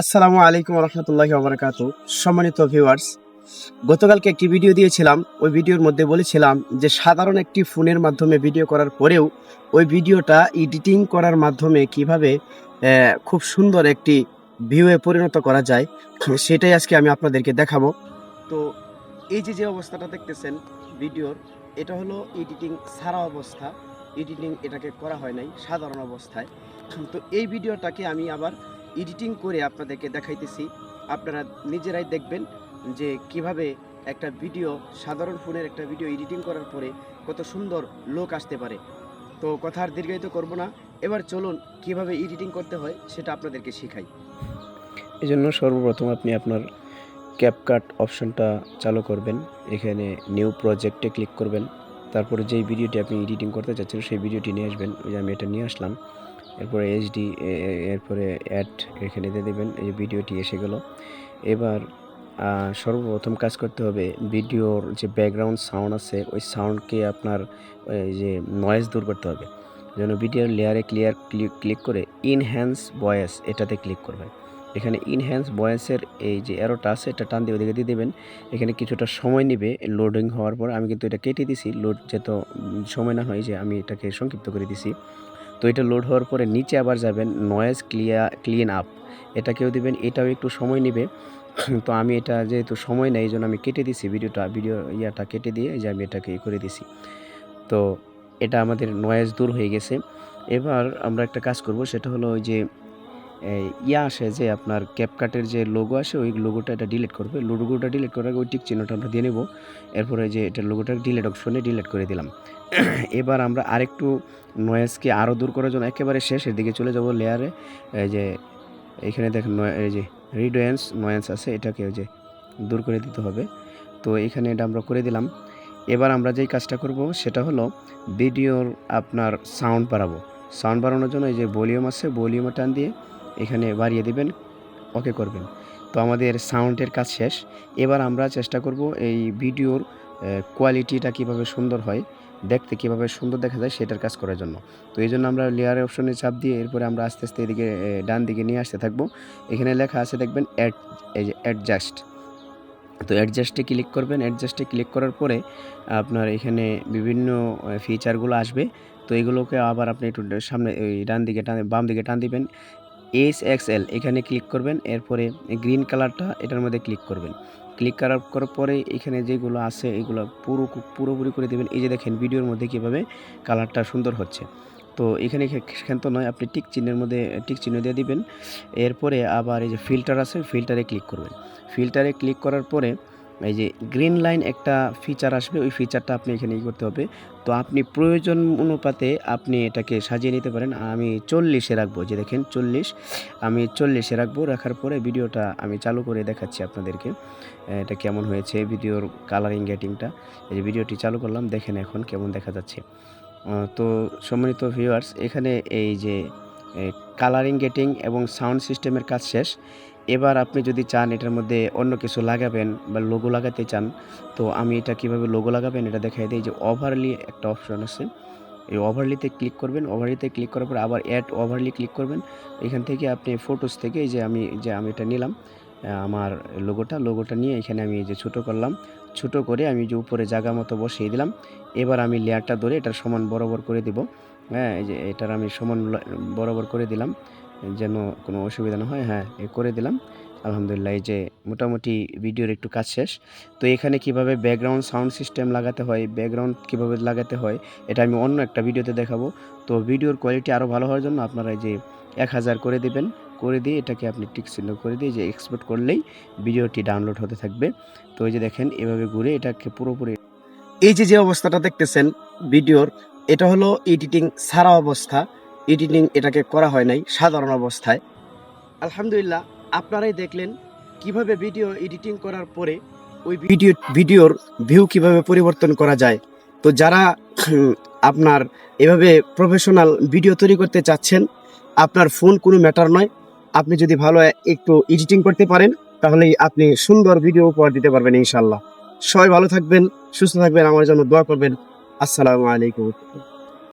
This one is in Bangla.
আসসালামু আলাইকুম রহমতুল্লাহি ওবরাকাতু। সম্মানিত ভিউয়ার্স গতকালকে একটি ভিডিও দিয়েছিলাম। ওই ভিডিওর মধ্যে বলেছিলাম যে, সাধারণ একটি ফোনের মাধ্যমে ভিডিও করার পরেও ওই ভিডিওটা এডিটিং করার মাধ্যমে কীভাবে খুব সুন্দর একটি ভিউয়ে পরিণত করা যায়, সেটাই আজকে আমি আপনাদেরকে দেখাবো। তো, এই যে যে অবস্থাটা দেখতেছেন ভিডিওর এটা হলো এডিটিং ছাড়া অবস্থা। এডিটিং এটাকে করা হয় নাই, সাধারণ অবস্থায়। তো এই ভিডিওটাকে আমি আবার এডিটিং করে আপনাদেরকে দেখাইতেছি। আপনারা নিজেরাই দেখবেন যে কীভাবে একটা ভিডিও সাধারণ ফোনের একটা ভিডিও এডিটিং করার পরে কত সুন্দর লোক আসতে পারে। তো কথা আর দীর্ঘায়িত করব না। এবার চলুন কীভাবে এডিটিং করতে হয় সেটা আপনাদেরকে শেখাই। এই জন্য সর্বপ্রথম আপনি আপনার ক্যাপকাট অপশনটা চালু করবেন। এখানে নিউ প্রজেক্টে ক্লিক করবেন। তারপরে যেই ভিডিওটি আপনি এডিটিং করতে চাচ্ছেন, সেই ভিডিওটি নিয়ে আসবেন। ওই আমি এটা নিয়ে আসলাম। এরপরে এইচডি এরপরে অ্যাড এখানে দিয়ে দেবেন, এই ভিডিওটি এসে গেল। এবার সর্বপ্রথম কাজ করতে হবে, ভিডিওর যে ব্যাকগ্রাউন্ড সাউন্ড আছে, ওই সাউন্ডকে আপনার যে নয়েজ দূর করতে হবে। যেন ভিডিওর লেয়ারে ক্লিয়ার ক্লিক করে ইনহ্যান্স ভয়েস এটাতে ক্লিক করবেন। এখানে ইনহ্যান্স ভয়েসের এই যে অ্যারোটা আছে, এটা টান দিয়ে ওদিকে দিয়ে দেবেন। এখানে কিছুটা সময় নেবে লোডিং হওয়ার পর। আমি কিন্তু এটা কেটে দিছি লোড যেত সময় না হয় যে আমি এটাকে সংক্ষিপ্ত করে দিছি। তো এটা লোড হওয়ার পরে নিচে আবার যাবেন নয়েজ ক্লিয়ার ক্লিন আপ এটাকেও দেবেন, এটাও একটু সময় নেবে। তো আমি এটা যেহেতু সময় নেই এই জন্য আমি কেটে দিছি ভিডিওটা, ভিডিও ইয়াটা কেটে দিয়ে যে আমি এটাকে ই করে দিছি। তো এটা আমাদের নয়েজ দূর হয়ে গেছে। এবার আমরা একটা কাজ করব, সেটা হলো ওই যে ইয়া আসে যে আপনার ক্যাপকাটের যে লোগো আসে, ওই লোগোটা এটা ডিলিট করবে। লোগোটা ডিলিট করার আগে ওই টিক চিহ্নটা আমরা দিয়ে নেব। এরপরে যে এটা লোগোটা ডিলিট অপশনে ডিলিট করে দিলাম। এবার আমরা আরেকটু নয়েজকে আরও দূর করার জন্য একেবারে শেষের দিকে চলে যাব লেয়ারে যে এখানে দেখেন এই যে রিডোয়েন্স নয়েন্স আছে, এটাকে যে দূর করে দিতে হবে। তো এখানে এটা আমরা করে দিলাম। এবার আমরা যেই কাজটা করব, সেটা হলো ভিডিওর আপনার সাউন্ড বাড়াবো। সাউন্ড বাড়ানোর জন্য এই যে ভলিউম আছে ভলিউমে টান দিয়ে এখানে বাড়িয়ে দিবেন, ওকে করবেন। তো আমাদের সাউন্ডের কাজ শেষ। এবার আমরা চেষ্টা করব এই ভিডিওর কোয়ালিটিটা কীভাবে সুন্দর হয়, দেখতে কীভাবে সুন্দর দেখা যায় সেটার কাজ করার জন্য। তো এই জন্য আমরা লেয়ার অপশনে চাপ দিয়ে এরপরে আমরা আস্তে আস্তে এদিকে ডান দিকে নিয়ে আসতে থাকব। এখানে লেখা আছে দেখবেন অ্যাড এই যে অ্যাডজাস্ট তো অ্যাডজাস্টে ক্লিক করবেন। অ্যাডজাস্টে ক্লিক করার পরে আপনার এখানে বিভিন্ন ফিচারগুলো আসবে। তো এগুলোকে আবার আপনি একটু সামনে ডান দিকে টান, বাম দিকে টান দিবেন। এইচ এক্স এল এখানে ক্লিক করবেন, এরপরে গ্রিন কালারটা এটার মধ্যে ক্লিক করবেন। ক্লিক করার করার পরে এখানে যেগুলো আছে, এগুলো পুরো, পুরোপুরি করে দেবেন। এই যে দেখেন ভিডিওর মধ্যে কীভাবে কালারটা সুন্দর হচ্ছে। তো এখানে ক্ষান্ত নয়, আপনি টিক চিহ্নের মধ্যে টিক চিহ্ন দিয়ে দিবেন। এরপরে আবার এই যে ফিল্টার আছে ফিল্টারে ক্লিক করবেন। ফিল্টারে ক্লিক করার পরে এই যে গ্রিন লাইন একটা ফিচার আসবে, ওই ফিচারটা আপনি এখানে ই করতে হবে। তো আপনি প্রয়োজন অনুপাতে আপনি এটাকে সাজিয়ে নিতে পারেন। আমি চল্লিশে রাখব যে দেখেন চল্লিশ। আমি চল্লিশে রাখব, রাখার পরে ভিডিওটা আমি চালু করে দেখাচ্ছি আপনাদেরকে, এটা কেমন হয়েছে, ভিডিওর কালারিং গেটিংটা এই যে ভিডিওটি চালু করলাম, দেখেন এখন কেমন দেখা যাচ্ছে। তো সম্মানিত ভিউয়ার্স এখানে এই যে কালারিং গেটিং এবং সাউন্ড সিস্টেমের কাজ শেষ। এবার আপনি যদি চান এটার মধ্যে অন্য কিছু লাগাবেন বা লোগো লাগাতে চান, তো আমি এটা কীভাবে লোগো লাগাবেন এটা দেখাই দিই। যে ওভারলি একটা অপশন আছে। এই ওভারলিতে ক্লিক করবেন। ওভারলিতে ক্লিক করার পর আবার অ্যাড ওভারলি ক্লিক করবেন। এখান থেকে আপনি ফটোস থেকে যে আমি যে আমি এটা নিলাম আমার লোগোটা লোগোটা নিয়ে এখানে আমি যে ছোটো করলাম। ছোটো করে আমি যে উপরে জায়গা মতো বসিয়ে দিলাম। এবার আমি লেয়ারটা ধরে এটার সমান বরাবর করে দিব। হ্যাঁ এই যে এটার আমি সমান বরাবর করে দিলাম, যেন কোনো অসুবিধা না হয়। হ্যাঁ এ করে দিলাম। আলহামদুলিল্লাহ, এই যে মোটামুটি ভিডিওর একটু কাজ শেষ। তো এখানে কীভাবে ব্যাকগ্রাউন্ড সাউন্ড সিস্টেম লাগাতে হয় ব্যাকগ্রাউন্ড কীভাবে লাগাতে হয়, এটা আমি অন্য একটা ভিডিওতে দেখাবো। তো ভিডিওর কোয়ালিটি আরও ভালো হওয়ার জন্য আপনারা এই যে এক হাজার করে দেবেন। করে দিয়ে এটাকে আপনি টিক চিহ্ন করে দিয়ে যে এক্সপোর্ট করলেই ভিডিওটি ডাউনলোড হতে থাকবে। তো এই যে দেখেন, এভাবে ঘুরে এটাকে পুরোপুরি এই যে যে অবস্থাটা দেখতেছেন, ভিডিওর এটা হলো এডিটিং ছাড়া অবস্থা। এডিটিং এটাকে করা হয় নাই, সাধারণ অবস্থায়। আলহামদুলিল্লাহ, আপনারাই দেখলেন কীভাবে ভিডিও এডিটিং করার পরে ওই ভিডিও ভিডিওর ভিউ কীভাবে পরিবর্তন করা যায়। তো যারা আপনার এভাবে প্রফেশনাল ভিডিও তৈরি করতে চাচ্ছেন, আপনার ফোন কোনো ম্যাটার নয়। আপনি যদি ভালো একটু এডিটিং করতে পারেন, তাহলেই আপনি সুন্দর ভিডিও উপহার দিতে পারবেন ইনশাল্লাহ সবাই ভালো থাকবেন, সুস্থ থাকবেন, আমার জন্য দোয়া করবেন। আসসালামু আলাইকুম।